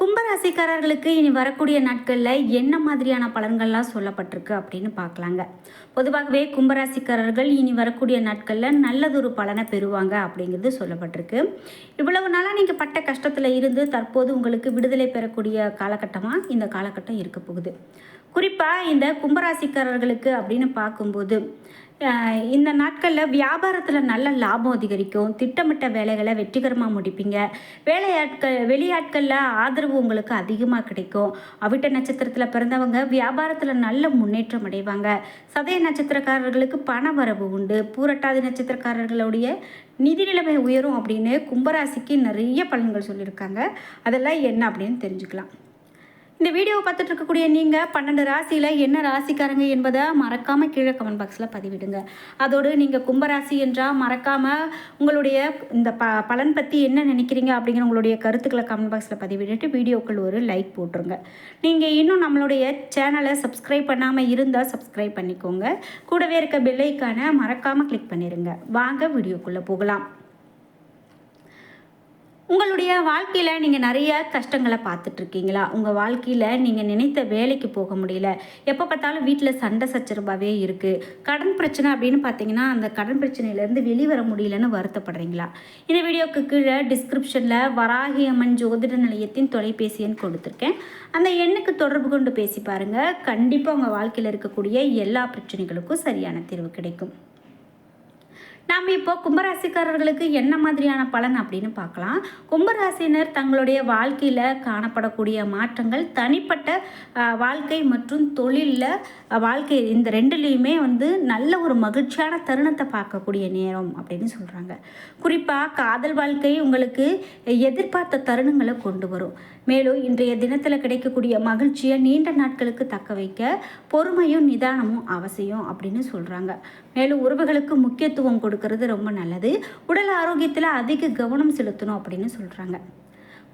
கும்பராசிக்காரர்களுக்கு இனி வரக்கூடிய நாட்களில் என்ன மாதிரியான பலன்கள்லாம் சொல்லப்பட்டிருக்கு அப்படின்னு பார்க்கலாங்க. பொதுவாகவே கும்பராசிக்காரர்கள் இனி வரக்கூடிய நாட்களில் நல்லதொரு பலனை பெறுவாங்க அப்படிங்கிறது சொல்லப்பட்டிருக்கு. இவ்வளவு நாளாக நீங்கள் பட்ட கஷ்டத்தில் இருந்து தற்போது உங்களுக்கு விடுதலை பெறக்கூடிய காலகட்டமாக இந்த காலகட்டம் இருக்க போகுது. குறிப்பாக இந்த கும்பராசிக்காரர்களுக்கு அப்படின்னு பார்க்கும்போது இந்த நாட்களில் வியாபாரத்தில் நல்ல லாபம் அதிகரிக்கும். திட்டமிட்ட வேலைகளை வெற்றிகரமாக முடிப்பீங்க. வேலையாட்கள் வெளியாட்களில் ஆதரவு உங்களுக்கு அதிகமாக கிடைக்கும். அவிட்ட நட்சத்திரத்தில் பிறந்தவங்க வியாபாரத்தில் நல்ல முன்னேற்றம் அடைவாங்க. சதய நட்சத்திரக்காரர்களுக்கு பண வரவு உண்டு. பூரட்டாதி நட்சத்திரக்காரர்களுடைய நிதி நிலைமை உயரும் அப்படின்னு கும்பராசிக்கு நிறைய பலன்கள் சொல்லியிருக்காங்க. அதெல்லாம் என்ன அப்படின்னு தெரிஞ்சுக்கலாம். இந்த வீடியோவை பார்த்துட்டு இருக்கக்கூடிய நீங்கள் பன்னெண்டு ராசியில் என்ன ராசிக்காரங்க என்பதை மறக்காமல் கீழே கமெண்ட் பாக்ஸில் பதிவிடுங்க. அதோடு நீங்கள் கும்பராசி என்றால் மறக்காமல் உங்களுடைய இந்த ப பலன் பற்றி என்ன நினைக்கிறீங்க அப்படிங்கிற உங்களுடைய கருத்துக்களை கமெண்ட் பாக்ஸில் பதிவிட்டுட்டு வீடியோக்கள் ஒரு லைக் போட்டுருங்க. நீங்கள் இன்னும் நம்மளுடைய சேனலை சப்ஸ்கிரைப் பண்ணாமல் இருந்தால் சப்ஸ்கிரைப் பண்ணிக்கோங்க. கூடவே இருக்க பெல்லைக்கான மறக்காமல் கிளிக் பண்ணிடுங்க வாங்க வீடியோக்குள்ளே போகலாம். உங்களுடைய வாழ்க்கையில் நீங்கள் நிறைய கஷ்டங்களை பார்த்துட்ருக்கீங்களா? உங்கள் வாழ்க்கையில் நீங்கள் நினைத்த வேலைக்கு போக முடியல. எப்போ பார்த்தாலும் வீட்டில் சண்டை சச்சரவாகவே இருக்குது கடன் பிரச்சனை அப்படின்னு பார்த்தீங்கன்னா அந்த கடன் பிரச்சனையிலேருந்து வெளிவர முடியலன்னு வருத்தப்படுறீங்களா? இந்த வீடியோக்கு கீழே டிஸ்கிரிப்ஷனில் வராகி அம்மன் ஜோதிட நிலையத்தின் தொலைபேசி எண் கொடுத்துருக்கேன். அந்த எண்ணுக்கு தொடர்பு கொண்டு பேசி பாருங்கள் கண்டிப்பாக உங்கள் வாழ்க்கையில் இருக்கக்கூடிய எல்லா பிரச்சனைகளுக்கும் சரியான தீர்வு கிடைக்கும். நாம் இப்போ கும்பராசிக்காரர்களுக்கு என்ன மாதிரியான பலன் அப்படின்னு பார்க்கலாம். கும்பராசினர் தங்களுடைய வாழ்க்கையில் காணப்படக்கூடிய மாற்றங்கள் தனிப்பட்ட வாழ்க்கை மற்றும் தொழிலில் வாழ்க்கை இந்த ரெண்டுலேயுமே வந்து நல்ல ஒரு மகிழ்ச்சியான தருணத்தை பார்க்கக்கூடிய நேரம் அப்படின்னு சொல்கிறாங்க குறிப்பாக காதல் வாழ்க்கை உங்களுக்கு எதிர்பார்த்த தருணங்களை கொண்டு வரும். மேலும் இன்றைய தினத்தில் கிடைக்கக்கூடிய மகிழ்ச்சியை நீண்ட நாட்களுக்கு தக்க வைக்க பொறுமையும் நிதானமும் அவசியம் அப்படின்னு சொல்கிறாங்க மேலும் உறவுகளுக்கு முக்கியத்துவம் கொடுக்கறது ரொம்ப நல்லது. உடல் ஆரோக்கியத்தில் அதிக கவனம் செலுத்தணும் அப்படின்னு சொல்கிறாங்க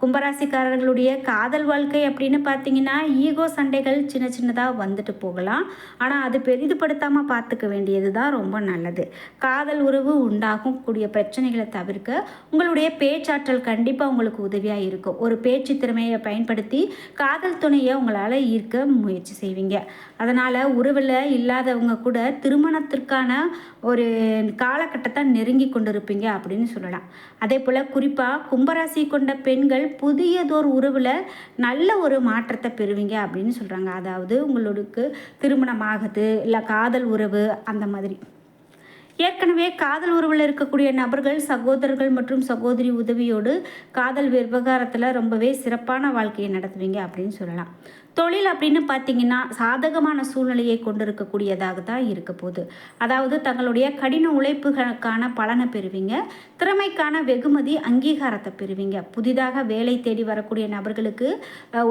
கும்பராசிக்காரர்களுடைய காதல் வாழ்க்கை அப்படின்னு பார்த்தீங்கன்னா ஈகோ சண்டைகள் சின்ன சின்னதாக வந்துட்டு போகலாம். ஆனால் அது பெரிதுபடுத்தாமல் பார்த்துக்க வேண்டியது தான் ரொம்ப நல்லது. காதல் உறவு உண்டாகும். கூடிய பிரச்சனைகளை தவிர்க்க உங்களுடைய பேச்சாற்றல் கண்டிப்பாக உங்களுக்கு உதவியாக இருக்கும். ஒரு பேச்சு திறமையை பயன்படுத்தி காதல் துணையை உங்களால் ஈர்க்க முயற்சி செய்வீங்க. அதனால் உறவில் இல்லாதவங்க கூட திருமணத்திற்கான ஒரு காலகட்டத்தை நெருங்கி கொண்டிருப்பீங்க அப்படின்னு சொல்லலாம். அதே போல் குறிப்பாக கும்பராசி கொண்ட பெண்கள் புதியதோர் உறவில் நல்ல ஒரு மாற்றத்தை பெறுவீங்க அப்படின்னு சொல்கிறாங்க அதாவது உங்களுக்கு திருமணமாகுது இல்லை காதல் உறவு அந்த மாதிரி. ஏற்கனவே காதல் உறவில் இருக்கக்கூடிய நபர்கள் சகோதரர்கள் மற்றும் சகோதரி உதவியோடு காதல் விவகாரத்தில் ரொம்பவே சிறப்பான வாழ்க்கையை நடத்துவீங்க அப்படின்னு சொல்லலாம். தொழில் அப்படின்னு பார்த்தீங்கன்னா சாதகமான சூழ்நிலையை கொண்டிருக்கக்கூடியதாக தான் இருக்க போகுது. அதாவது தங்களுடைய கடின உழைப்புகளுக்கான பலனை பெறுவீங்க. திறமைக்கான வெகுமதி அங்கீகாரத்தை பெறுவீங்க. புதிதாக வேலை தேடி வரக்கூடிய நபர்களுக்கு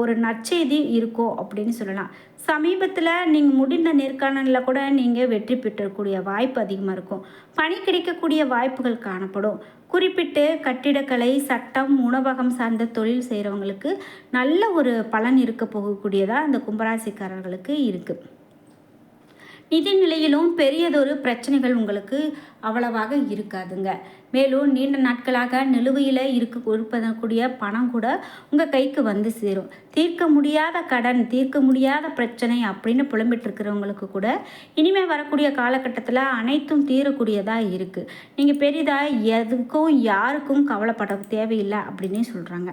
ஒரு நற்செய்தி இருக்கும் அப்படின்னு சொல்லலாம். சமீபத்தில் நீங்கள் முடிந்த நேர்காணலில் கூட நீங்கள் வெற்றி பெற்றக்கூடிய வாய்ப்பு அதிகமாக இருக்கும். பணி கிடைக்கக்கூடிய வாய்ப்புகள் காணப்படும். குறிப்பிட்டு கட்டிடக்கலை சட்டம் உணவகம் சார்ந்த தொழில் செய்கிறவங்களுக்கு நல்ல ஒரு பலன் இருக்க போகக்கூடியதாக அந்த கும்பராசிக்காரர்களுக்கு இருக்குது நிதி நிலையிலும் பெரியதொரு பிரச்சனைகள் உங்களுக்கு அவ்வளவாக இருக்காதுங்க. மேலும் நீண்ட நாட்களாக நிலுவையில் இருக்க இருப்பதற்குரிய பணம் கூட உங்கள் கைக்கு வந்து சேரும். தீர்க்க முடியாத கடன் தீர்க்க முடியாத பிரச்சனை அப்படின்னு புலம்பிட்டு இருக்கிறவங்களுக்கு கூட இனிமேல் வரக்கூடிய காலகட்டத்தில் அனைத்தும் தீரக்கூடியதாக இருக்குது நீங்கள் பெரிதாக எதுக்கும் யாருக்கும் கவலைப்பட தேவையில்லை அப்படின்னே சொல்கிறாங்க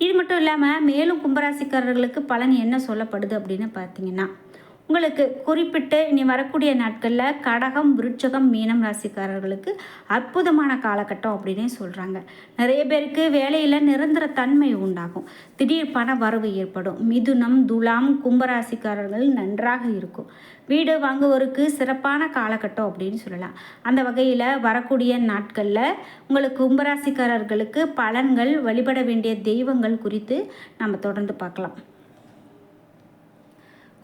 இது மட்டும் இல்லாமல் மேலும் கும்பராசிக்காரர்களுக்கு பலன் என்ன சொல்லப்படுது அப்படின்னு பார்த்தீங்கன்னா உங்களுக்கு குறிப்பிட்டு இனி வரக்கூடிய நாட்களில் கடகம் விருட்சகம் மீனம் ராசிக்காரர்களுக்கு அற்புதமான காலகட்டம் அப்படின்னே சொல்கிறாங்க நிறைய பேருக்கு வேலையில் நிரந்தர தன்மை உண்டாகும். திடீர் பண வரவு ஏற்படும். மிதுனம் துலாம் கும்பராசிக்காரர்கள் நன்றாக இருக்கும். வீடு வாங்குவோருக்கு சிறப்பான காலகட்டம் அப்படின்னு சொல்லலாம். அந்த வகையில் வரக்கூடிய நாட்களில் உங்களுக்கு கும்பராசிக்காரர்களுக்கு பலன்கள் வழிபட வேண்டிய தெய்வங்கள் குறித்து நம்ம தொடர்ந்து பார்க்கலாம்.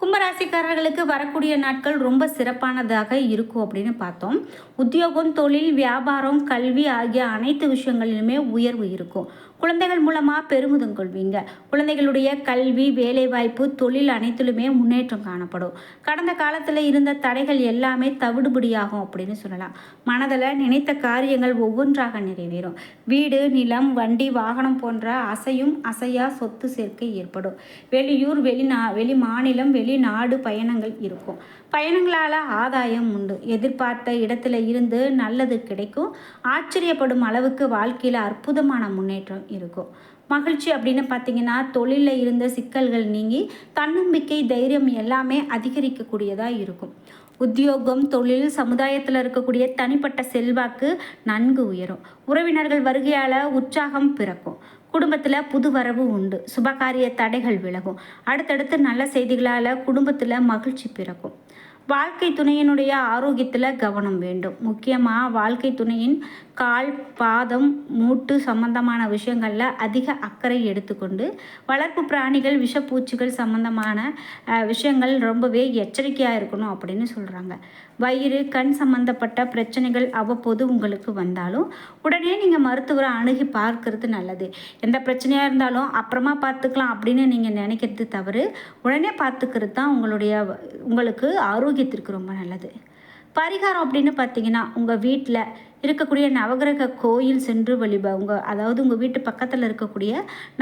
கும்பராசிக்காரர்களுக்கு வரக்கூடிய நாட்கள் ரொம்ப சிறப்பானதாக இருக்கும் அப்படின்னு பார்த்தோம். உத்தியோகம் தொழில் வியாபாரம் கல்வி ஆகிய அனைத்து விஷயங்களிலுமே உயர்வு இருக்கும். குழந்தைகள் மூலமாக பெருமிதம் கொள்வீங்க. குழந்தைகளுடைய கல்வி வேலைவாய்ப்பு தொழில் அனைத்திலுமே முன்னேற்றம் காணப்படும். கடந்த காலத்தில் இருந்த தடைகள் எல்லாமே தவிடுபடியாகும் அப்படின்னு சொல்லலாம். மனதில் நினைத்த காரியங்கள் ஒவ்வொன்றாக நிறைவேறும். வீடு நிலம் வண்டி வாகனம் போன்ற அசையும் அசையா சொத்து சேர்க்கை ஏற்படும். வெளியூர் வெளிநா வெளி மாநிலம் வெளி வெளிநாடு பயணங்கள் இருக்கும். பயணங்களால் ஆதாயம் உண்டு. எதிர்பார்த்த இடத்துல இருந்து நல்லது கிடைக்கும். ஆச்சரியப்படும் அளவுக்கு வாழ்க்கையில் அற்புதமான முன்னேற்றம் இருக்கும். மகிழ்ச்சி அப்படின்னு பார்த்தீங்கன்னா தொழிலில் இருந்த சிக்கல்கள் நீங்கி தன்னம்பிக்கை தைரியம் எல்லாமே அதிகரிக்கக்கூடியதாக இருக்கும். உத்தியோகம் தொழில் சமுதாயத்தில் இருக்கக்கூடிய தனிப்பட்ட செல்வாக்கு நன்கு உயரும். உறவினர்கள் வருகையால் உற்சாகம் பிறக்கும். குடும்பத்தில் புது வரவு உண்டு. சுபகாரிய தடைகள் விலகும். அடுத்தடுத்து நல்ல செய்திகளால் குடும்பத்தில் மகிழ்ச்சி பிறக்கும். வாழ்க்கை துணையினுடைய ஆரோக்கியத்தில் கவனம் வேண்டும். முக்கியமாக வாழ்க்கை துணையின் கால் பாதம் மூட்டு சம்பந்தமான விஷயங்களில் அதிக அக்கறை எடுத்துக்கொண்டு வளர்ப்பு பிராணிகள் விஷப்பூச்சிகள் சம்பந்தமான விஷயங்கள் ரொம்பவே எச்சரிக்கையாக இருக்கணும் அப்படின்னு சொல்கிறாங்க வயிறு கண் சம்பந்தப்பட்ட பிரச்சனைகள் அவ்வப்போது உங்களுக்கு வந்தாலும் உடனே நீங்கள் மருத்துவரை அணுகி பார்க்கறது நல்லது. எந்த பிரச்சனையாக இருந்தாலும் அப்புறமா பார்த்துக்கலாம் அப்படின்னு நீங்கள் நினைக்கிறது தவறு. உடனே பார்த்துக்கிறது தான் உங்களுடைய உங்களுக்கு ஆரோக்கியத்திற்கு ரொம்ப நல்லது. பரிகாரம் அப்படின்னு பார்த்தீங்கன்னா உங்கள் வீட்டில் இருக்கக்கூடிய நவகிரக கோயில் சென்று வழிபா உங்கள் அதாவது உங்கள் வீட்டு பக்கத்தில் இருக்கக்கூடிய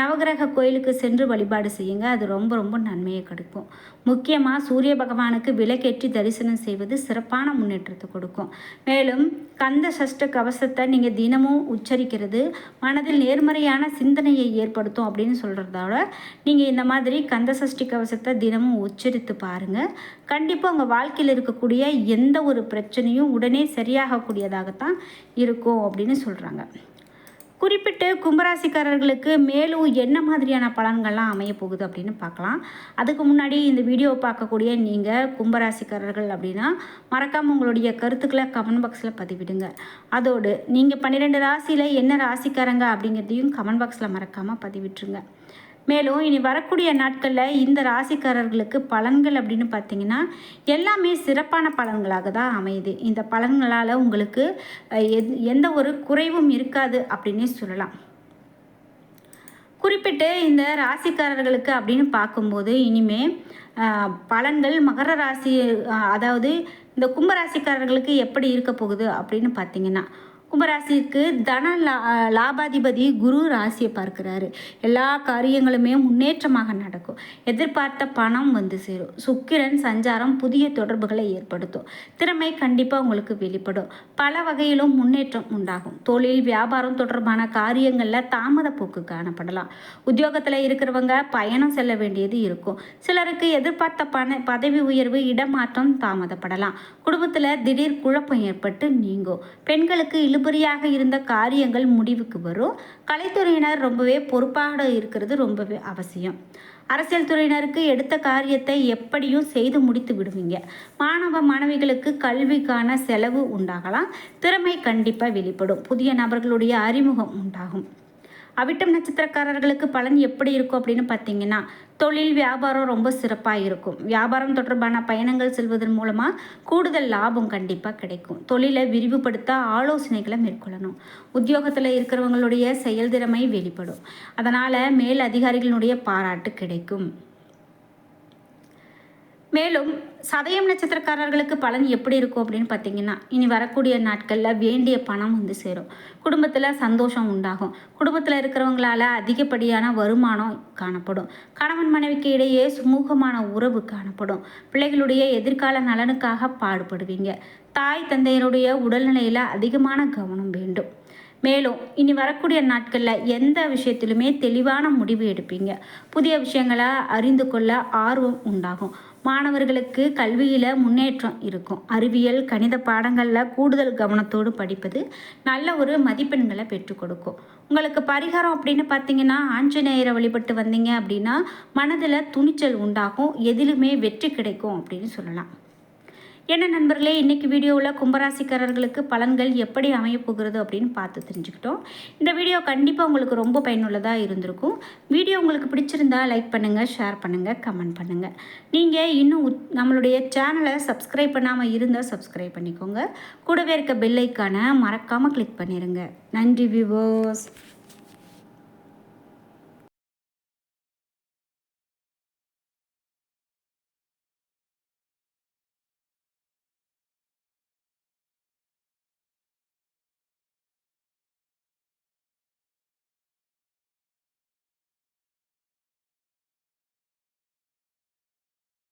நவகிரக கோயிலுக்கு சென்று வழிபாடு செய்யுங்க. அது ரொம்ப ரொம்ப நன்மையை கிடைக்கும். முக்கியமாக சூரிய பகவானுக்கு விலக்கேற்றி தரிசனம் செய்வது சிறப்பான முன்னேற்றத்தை கொடுக்கும். மேலும் கந்த சஷ்ட கவசத்தை நீங்கள் தினமும் உச்சரிக்கிறது மனதில் நேர்மறையான சிந்தனையை ஏற்படுத்தும் அப்படின்னு சொல்கிறதோட நீங்கள் இந்த மாதிரி கந்த சஷ்டி கவசத்தை தினமும் உச்சரித்து பாருங்கள் கண்டிப்பாக உங்கள் வாழ்க்கையில் இருக்கக்கூடிய எந்த ஒரு பிரச்சனையும் உடனே சரியாகக்கூடியதாகத்தான் இருக்கும் அப்படின்னு சொல்கிறாங்க குறிப்பிட்டு கும்பராசிக்காரர்களுக்கு மேலும் என்ன மாதிரியான பலன்கள்லாம் அமைய போகுது அப்படின்னு பார்க்கலாம். அதுக்கு முன்னாடி இந்த வீடியோவை பார்க்கக்கூடிய நீங்கள் கும்பராசிக்காரர்கள் அப்படின்னா மறக்காமல் உங்களுடைய கருத்துக்களை கமெண்ட் பாக்ஸில் பதிவிடுங்க. அதோடு நீங்கள் பன்னிரெண்டு ராசியில் என்ன ராசிக்காரங்க அப்படிங்கிறதையும் கமெண்ட் பாக்ஸில் மறக்காமல் பதிவிட்டுருங்க. மேலும் இனி வரக்கூடிய நாட்களில் இந்த ராசிக்காரர்களுக்கு பலன்கள் அப்படின்னு பார்த்தீங்கன்னா எல்லாமே சிறப்பான பலன்களாக தான் அமையுது. இந்த பலன்களால் உங்களுக்கு எந்த ஒரு குறைவும் இருக்காது அப்படின்னே சொல்லலாம். குறிப்பிட்டு இந்த ராசிக்காரர்களுக்கு அப்படின்னு பார்க்கும்போது இனிமே பலன்கள் மகர ராசி அதாவது இந்த கும்பராசிக்காரர்களுக்கு எப்படி இருக்க போகுது அப்படின்னு பார்த்தீங்கன்னா கும்பராசிக்கு தன லா லாபாதிபதி குரு ராசியை பார்க்குறாரு. எல்லா காரியங்களுமே முன்னேற்றமாக நடக்கும். எதிர்பார்த்த பணம் வந்து சேரும். சுக்கிரன் சஞ்சாரம் புதிய தொடர்புகளை ஏற்படுத்தும். திறமை கண்டிப்பாக உங்களுக்கு வெளிப்படும். பல வகையிலும் முன்னேற்றம் உண்டாகும். தொழில் வியாபாரம் தொடர்பான காரியங்களில் தாமத போக்கு காணப்படலாம். உத்தியோகத்தில் இருக்கிறவங்க பயணம் செல்ல வேண்டியது இருக்கும். சிலருக்கு எதிர்பார்த்த பண பதவி உயர்வு இடமாற்றம் தாமதப்படலாம். குடும்பத்தில் திடீர் குழப்பம் ஏற்பட்டு நீங்கும். பெண்களுக்கு இழு இழுபறியாக இருந்த காரியங்கள் முடிவுக்கு வரும். கலைத்துறையினர் ரொம்பவே பொறுப்பாக இருக்கிறது ரொம்பவே அவசியம். அரசியல் துறையினருக்கு எடுத்த காரியத்தை எப்படியும் செய்து முடித்து விடுவீங்க. மாணவ மாணவிகளுக்கு கல்விக்கான செலவு உண்டாகலாம். திறமை கண்டிப்பாக வெளிப்படும். புதிய நபர்களுடைய அறிமுகம் உண்டாகும். அவிட்டம் நட்சத்திரக்காரர்களுக்கு பலன் எப்படி இருக்கும் அப்படின்னு பார்த்தீங்கன்னா தொழில் வியாபாரம் ரொம்ப சிறப்பாக இருக்கும். வியாபாரம் தொடர்பான பயணங்கள் செல்வதன் மூலமாக கூடுதல் லாபம் கண்டிப்பாக கிடைக்கும். தொழிலை விரிவுபடுத்த ஆலோசனைகளை மேற்கொள்ளணும். உத்தியோகத்தில் இருக்கிறவங்களுடைய செயல்திறமை வெளிப்படும். அதனால் மேல் அதிகாரிகளுடைய பாராட்டு கிடைக்கும். மேலும் சதயம் நட்சத்திரக்காரர்களுக்கு பலன் எப்படி இருக்கும் அப்படின்னு பார்த்தீங்கன்னா இனி வரக்கூடிய நாட்களில் வேண்டிய பணம் வந்து சேரும். குடும்பத்தில் சந்தோஷம் உண்டாகும். குடும்பத்தில் இருக்கிறவங்களால அதிகப்படியான வருமானம் காணப்படும். கணவன் மனைவிக்கு இடையே சுமூகமான உறவு காணப்படும். பிள்ளைகளுடைய எதிர்கால நலனுக்காக பாடுபடுவீங்க. தாய் தந்தையருடைய உடல்நிலையில் அதிகமான கவனம் வேண்டும். மேலும் இனி வரக்கூடிய நாட்களில் எந்த விஷயத்திலுமே தெளிவான முடிவு எடுப்பீங்க. புதிய விஷயங்களை அறிந்து கொள்ள ஆர்வம் உண்டாகும். மாணவர்களுக்கு கல்வியில் முன்னேற்றம் இருக்கும். அறிவியல் கணித பாடங்களில் கூடுதல் கவனத்தோடு படிப்பது நல்ல ஒரு மதிப்பெண்களை பெற்றுக் கொடுக்கும். உங்களுக்கு பரிகாரம் அப்படின்னு பார்த்தீங்கன்னா ஆஞ்சநேயரை வழிபட்டு வந்தீங்க அப்படின்னா மனதில் துணிச்சல் உண்டாகும். எதிலுமே வெற்றி கிடைக்கும் அப்படின்னு சொல்லலாம். என்ன நண்பர்களே இன்றைக்கி வீடியோவில் கும்பராசிக்காரர்களுக்கு பலன்கள் எப்படி அமையப்போகிறது அப்படின்னு பார்த்து தெரிஞ்சுக்கிட்டோம். இந்த வீடியோ கண்டிப்பாக உங்களுக்கு ரொம்ப பயனுள்ளதாக இருந்திருக்கும். வீடியோ உங்களுக்கு பிடிச்சிருந்தா லைக் பண்ணுங்கள் ஷேர் பண்ணுங்கள் கமெண்ட் பண்ணுங்கள் நீங்கள் இன்னும் நம்மளுடைய சேனலை சப்ஸ்கிரைப் பண்ணாமல் இருந்தால் சப்ஸ்கிரைப் பண்ணிக்கோங்க. கூடவே இருக்க பெல்லைக்கான மறக்காமல் கிளிக் பண்ணிடுங்க நன்றி விவோஸ்